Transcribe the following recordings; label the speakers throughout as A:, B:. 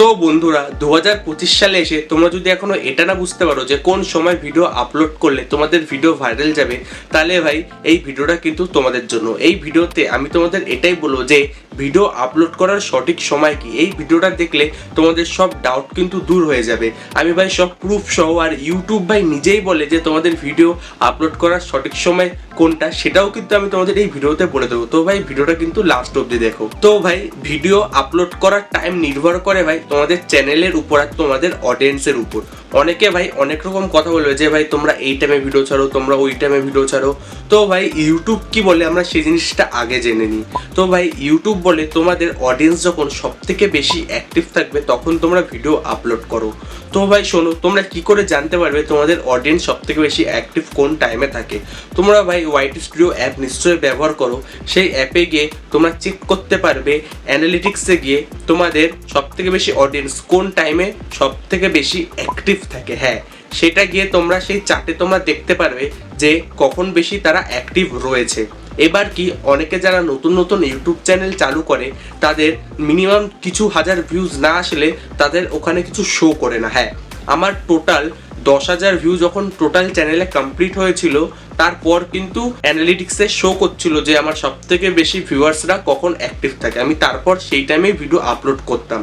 A: তো বন্ধুরা দু হাজার পঁচিশ সালে এসে তোমরা যদি এখনও এটা না বুঝতে পারো যে কোন সময় ভিডিও আপলোড করলে তোমাদের ভিডিও ভাইরাল যাবে, তাহলে ভাই এই ভিডিওটা কিন্তু তোমাদের জন্য। এই ভিডিওতে আমি তোমাদের এটাই বলব যে ভিডিও আপলোড করার সঠিক সময় কি? এই ভিডিওটা দেখলে তোমাদের সব ডাউট কিন্তু দূর হয়ে যাবে। আমি ভাই সব প্রুফ সহ আর ইউটিউব ভাই নিজেই বলে যে তোমাদের ভিডিও আপলোড করার সঠিক সময় কোনটা, সেটাও কিন্তু আমি তোমাদের এই ভিডিওতে বলে দেবো। তো ভাই ভিডিওটা কিন্তু লাস্ট অবধি দেখো। তো ভাই ভিডিও আপলোড করার টাইম নির্ভর করে ভাই তোমাদের চ্যানেলের উপর আর তোমাদের অডিয়েন্সের উপর। অনেকে ভাই অনেক রকম কথা বলবে যে ভাই তোমরা এই টাইমে ভিডিও ছাড়ো, তোমরা ওই টাইমে ভিডিও ছাড়ো। তো ভাই ইউটিউব কি বলে? আমরা সেই জিনিসটা আগে জেনে নিই। তো ভাই ইউটিউব বলে তোমাদের অডিয়েন্স যখন সব থেকে বেশি অ্যাক্টিভ থাকবে, তখন তোমরা ভিডিও আপলোড করো। তো ভাই শোনো, তোমরা কি করে জানতে পারবে তোমাদের অডিয়েন্স সব থেকে বেশি অ্যাক্টিভ কোন টাইমে থাকে? তোমরা ভাই ওয়াইটি স্টুডিও অ্যাপ নিশ্চয়ই ব্যবহার করো। সেই অ্যাপে গিয়ে তোমরা চেক করতে পারবে অ্যানালিটিক্সে গিয়ে তোমাদের সব থেকে বেশি অডিয়েন্স কোন টাইমে সব থেকে বেশি অ্যাক্টিভ থাকে। হ্যাঁ সেটা গিয়ে তোমরা সেই চার্টে তোমরা দেখতে পারবে যে কখন বেশি তারা অ্যাক্টিভ রয়েছে। এবার কি অনেকে যারা নতুন নতুন ইউটিউব চ্যানেল চালু করে, তাদের মিনিমাম কিছু হাজার ভিউজ না আসলে তাদের ওখানে কিছু শো করে না। হ্যাঁ আমার টোটাল দশ হাজার ভিউ যখন টোটাল চ্যানেলে কমপ্লিট হয়েছিল, তারপর কিন্তু অ্যানালিটিক্সে শো করছিল যে আমার সব থেকে বেশি ভিউয়ার্সরা কখন অ্যাক্টিভ থাকে। আমি তারপর সেই টাইমে ভিডিও আপলোড করতাম।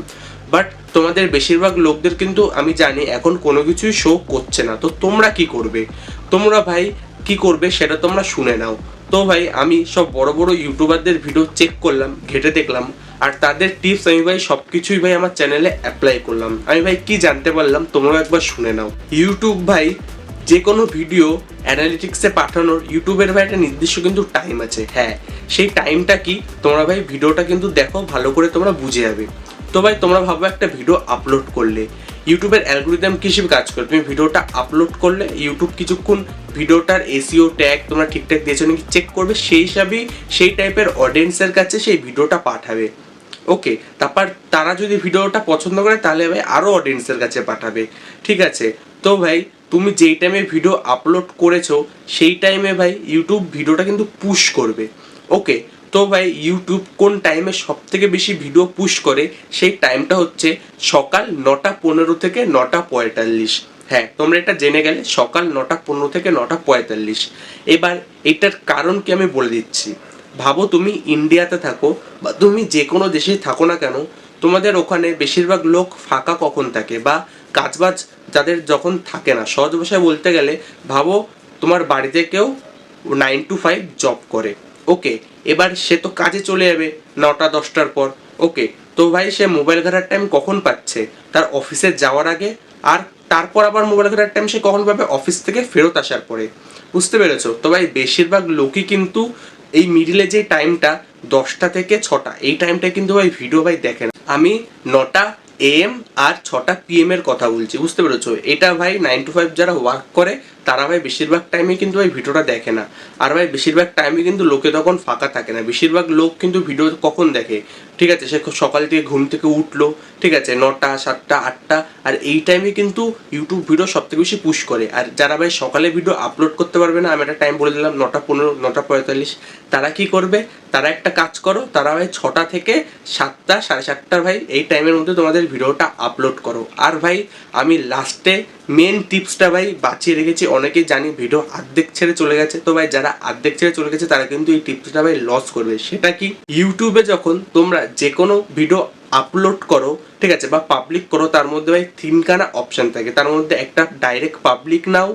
A: বাট তোমাদের বেশিরভাগ লোকদের কিন্তু আমি জানি এখন কোনো কিছুই শো করছে না। তো তোমরা কি করবে? তোমরা ভাই কি করবে সেটা তোমরা শুনে নাও। তো ভাই আমি সব বড় বড় ইউটিউবারদের ভিডিও চেক করলাম, ঘেটে দেখলাম, আর তাদের টিপস আমি ভাই সব কিছুই ভাই আমার চ্যানেলে অ্যাপ্লাই করলাম। আমি ভাই কি জানতে পারলাম তোমরাও একবার শুনে নাও। ইউটিউব ভাই যে কোনো ভিডিও অ্যানালিটিক্সে পাঠানোর ইউটিউবের ভাই একটা নির্দিষ্ট কিন্তু টাইম আছে। হ্যাঁ সেই টাইমটা কি? তোমরা ভাই ভিডিওটা কিন্তু দেখো, ভালো করে তোমরা বুঝে যাবে। তো ভাই, তোমরা ভাবো একটা ভিডিও আপলোড করলে। ইউটিউবের অ্যালগোরিদম কি হিসেবে কাজ করে তুমি ভিডিওটা আপলোড করলে ইউটিউব কিছুক্ষণ ভিডিওটার এসিও ট্যাগ তোমরা ঠিকঠাক দিয়েছ নাকি চেক করবে, সেই হিসাবেই সেই টাইপের অডিয়েন্সের কাছে সেই ভিডিওটা পাঠাবে। ওকে তারপর তারা যদি ভিডিওটা পছন্দ করে, তাহলে ভাই আরও অডিয়েন্সের কাছে পাঠাবে। ঠিক আছে? তো ভাই, তুমি যেই টাইমে ভিডিও আপলোড করেছ, সেই টাইমে ভাই ইউটিউব ভিডিওটা কিন্তু পুশ করবে। ওকে তো ভাই ইউটিউব কোন টাইমে সব থেকে বেশি ভিডিও পুশ করে? সেই টাইমটা হচ্ছে সকাল নটা পনেরো থেকে নটা পঁয়তাল্লিশ। হ্যাঁ তোমরা এটা জেনে গেলে সকাল নটা পনেরো থেকে নটা পঁয়তাল্লিশ। এবার এটার কারণ কি আমি বলে দিচ্ছি। ভাবো তুমি ইন্ডিয়াতে থাকো বা তুমি যে কোনো দেশে থাকো না কেন, তোমাদের ওখানে বেশিরভাগ লোক ফাঁকা কখন থাকে বা কাজবাজ যাদের যখন থাকে না, সহজ ভাষায় বলতে গেলে, ভাবো তোমার বাড়িতে কেউ নাইন টু ফাইভ জব করে। ওকে এবার সে তো কাজে চলে যাবে নটা, দশটার পর। ওকে, তো ভাই, সে মোবাইল ঘাটার টাইম কখন পাচ্ছে? তার অফিসে যাওয়ার আগে? আর তারপর আবার মোবাইল ঘাটার টাইম সে কখন পাবে? অফিস থেকে ফেরত আসার পরে। বুঝতে পেরেছ? তো ভাই, বেশিরভাগ লোকই কিন্তু এই মিডিলে যে টাইমটা দশটা থেকে ছটা, এই টাইমটা কিন্তু ভাই ভিডিও ভাই দেখেন আমি নটা এম আর ছটা পিএম এর কথা বলছি, বুঝতে পেরেছ? এটা ভাই নাইন টু ফাইভ যারা ওয়ার্ক করে তারা ভাই বেশিরভাগ টাইমে কিন্তু ভাই ভিডিওটা দেখে না। আর ভাই বেশিরভাগ টাইমে কিন্তু লোকে তখন ফাঁকা থাকে না। বেশিরভাগ লোক কিন্তু ভিডিও কখন দেখে? ঠিক আছে, সে সকাল থেকে ঘুম থেকে উঠল, ঠিক আছে, নটা, সাতটা, আটটা, আর এই টাইমে কিন্তু ইউটিউব ভিডিও সব থেকে বেশি পুশ করে। আর যারা ভাই সকালে ভিডিও আপলোড করতে পারবে না, আমি একটা টাইম বলে দিলাম, নটা পনেরো, নটা পঁয়তাল্লিশ, তারা কি করবে? তারা একটা কাজ করো, তারা ভাই ছটা থেকে সাতটা, সাড়ে সাতটার ভাই এই টাইমের মধ্যে তোমাদের ভিডিওটা আপলোড করো। আর ভাই আমি লাস্টে মেন টিপসটা ভাই বাঁচিয়ে রেখেছি অনেকেই জানি ভিডিও আর্ধেক ছেড়ে চলে গেছে। তো ভাই, যারা আর্ধেক ছেড়ে চলে গেছে, তারা কিন্তু এই টিপসটা ভাই লস করবে। সেটা কি? ইউটিউবে যখন তোমরা যে কোনো ভিডিও আপলোড করো, ঠিক আছে, বা পাবলিক করো, তার মধ্যে ভাই তিনখানা অপশান থাকে। তার মধ্যে একটা ডাইরেক্ট পাবলিক নাও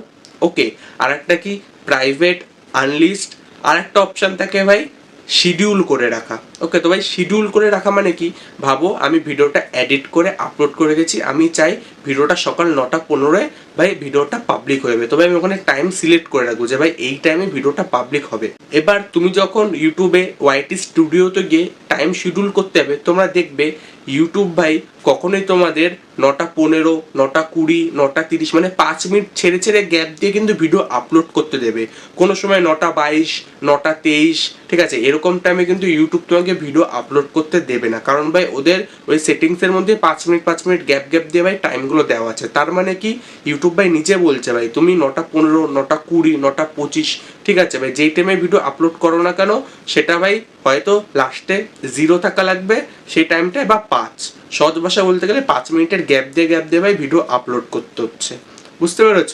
A: ওকে আর একটা কি? প্রাইভেট আনলিস্ট আর একটা অপশান থাকে ভাই শিডিউল করে রাখা। ওকে তো ভাই শিডিউল করে রাখা মানে কি? ভাবো, আমি ভিডিওটা এডিট করে আপলোড করে গেছি আমি চাই ভিডিওটা সকাল নটা পনেরোয় ভাই, ভিডিওটা পাবলিক হয়ে যাবে। তবে আমি ওখানে টাইম সিলেক্ট করে রাখব যে ভাই, এই টাইমে ভিডিওটা পাবলিক হবে। এবার তুমি যখন ইউটিউবে ওয়াইটি স্টুডিওতে গিয়ে টাইম শিডিউল করতে হবে তোমরা দেখবে ইউটিউব ভাই কখনোই তোমাদের নটা পনেরো, নটা কুড়ি, নটা তিরিশ মানে পাঁচ মিনিট ছেড়ে ছেড়ে গ্যাপ দিয়ে কিন্তু ভিডিও আপলোড করতে দেবে। কোনো সময় নটা বাইশ, নটা তেইশ, ঠিক আছে? এরকম টাইমে কিন্তু ইউটিউব তোমাকে ভিডিও আপলোড করতে দেবে না। কারণ ভাই, ওদের ওই সেটিংসের মধ্যে পাঁচ মিনিট পাঁচ মিনিট গ্যাপ গ্যাপ দিয়ে ভাই টাইমগুলো দেওয়া আছে। তার মানে কি? ইউটিউব ভাই নিজে বলছে ভাই, তুমি নটা পনেরো, নটা কুড়ি, নটা পঁচিশ, ঠিক আছে ভাই? যেই টাইমে ভিডিও আপলোড করো না কেন, সেটা ভাই হয়তো লাস্টে জিরো থাকা লাগবে, সেই টাইমটায় বা পাঁচ। সহজ ভাষা বলতে গেলে পাঁচ মিনিটের গ্যাপ দিয়ে গ্যাপ দিয়ে ভাই ভিডিও আপলোড করতে হচ্ছে। বুঝতে পেরেছ?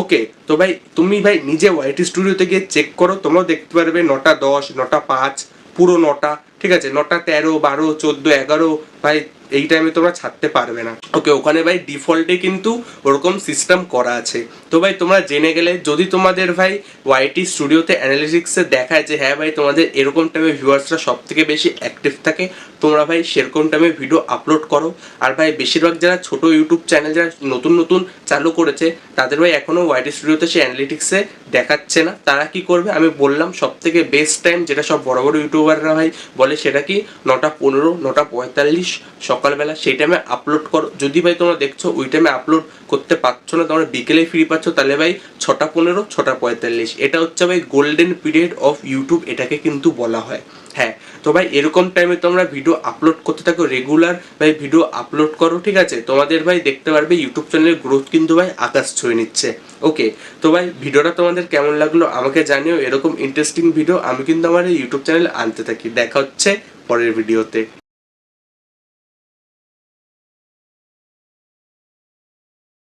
A: ওকে তো ভাই, তুমি ভাই নিজে ওয়াইটি স্টুডিওতে গিয়ে চেক করো, তোমরাও দেখতে পারবে নটা দশ, নটা পাঁচ, পুরো নটা, ঠিক আছে? নটা তেরো, বারো, চোদ্দ, এগারো, ভাই, এই টাইমে তোমরা ছাড়তে পারবে না। ওকে ওখানে ভাই ডিফল্টে কিন্তু ওরকম সিস্টেম করা আছে। তো ভাই, তোমরা জেনে গেলে যদি তোমাদের ভাই ওয়াইটি স্টুডিওতে অ্যানালিটিক্সে দেখায় যে হ্যাঁ ভাই, তোমাদের এরকম টাইমে ভিউয়ার্সরা সব থেকে বেশি অ্যাক্টিভ থাকে, তোমরা ভাই সেরকম টাইমে ভিডিও আপলোড করো। আর ভাই, বেশিরভাগ যারা ছোট ইউটিউব চ্যানেল যারা নতুন নতুন চালু করেছে, তাদের ভাই এখনও ওয়াইটি স্টুডিওতে সে অ্যানালিটিক্সে দেখাচ্ছে না। তারা কি করবে? আমি বললাম সব থেকে বেস্ট টাইম যেটা সব বড় বড় ইউটিউবাররা ভাই বলে, সেটা কি নটা পনেরো, নটা পঁয়তাল্লিশ সকালবেলা সেই টাইমে আপলোড করো। যদি ভাই তোমরা দেখছ, ওই টাইমে আপলোড করতে পারছ না, তোমরা বিকেলে ফ্রি পাচ্ছ। তাহলে ভাই ছটা পনেরো, ছটা পঁয়তাল্লিশ। এটা হচ্ছে ভাই গোল্ডেন পিরিয়ড অফ ইউটিউব এটাকে কিন্তু বলা হয়। হ্যাঁ তো ভাই এরকম টাইমে তোমরা ভিডিও আপলোড করতে থাকো রেগুলার ভাই ভিডিও আপলোড করো, ঠিক আছে? তোমাদের ভাই দেখতে পারবে ইউটিউব চ্যানেলের গ্রোথ কিন্তু ভাই আকাশ ছুঁয়ে নিচ্ছে। ওকে তো ভাই ভিডিওটা তোমাদের কেমন লাগল আমাকে জানিও। এরকম ইন্টারেস্টিং ভিডিও আমি কিন্তু আমার ইউটিউব চ্যানেলে আনতে থাকি। দেখা হচ্ছে পরের ভিডিওতে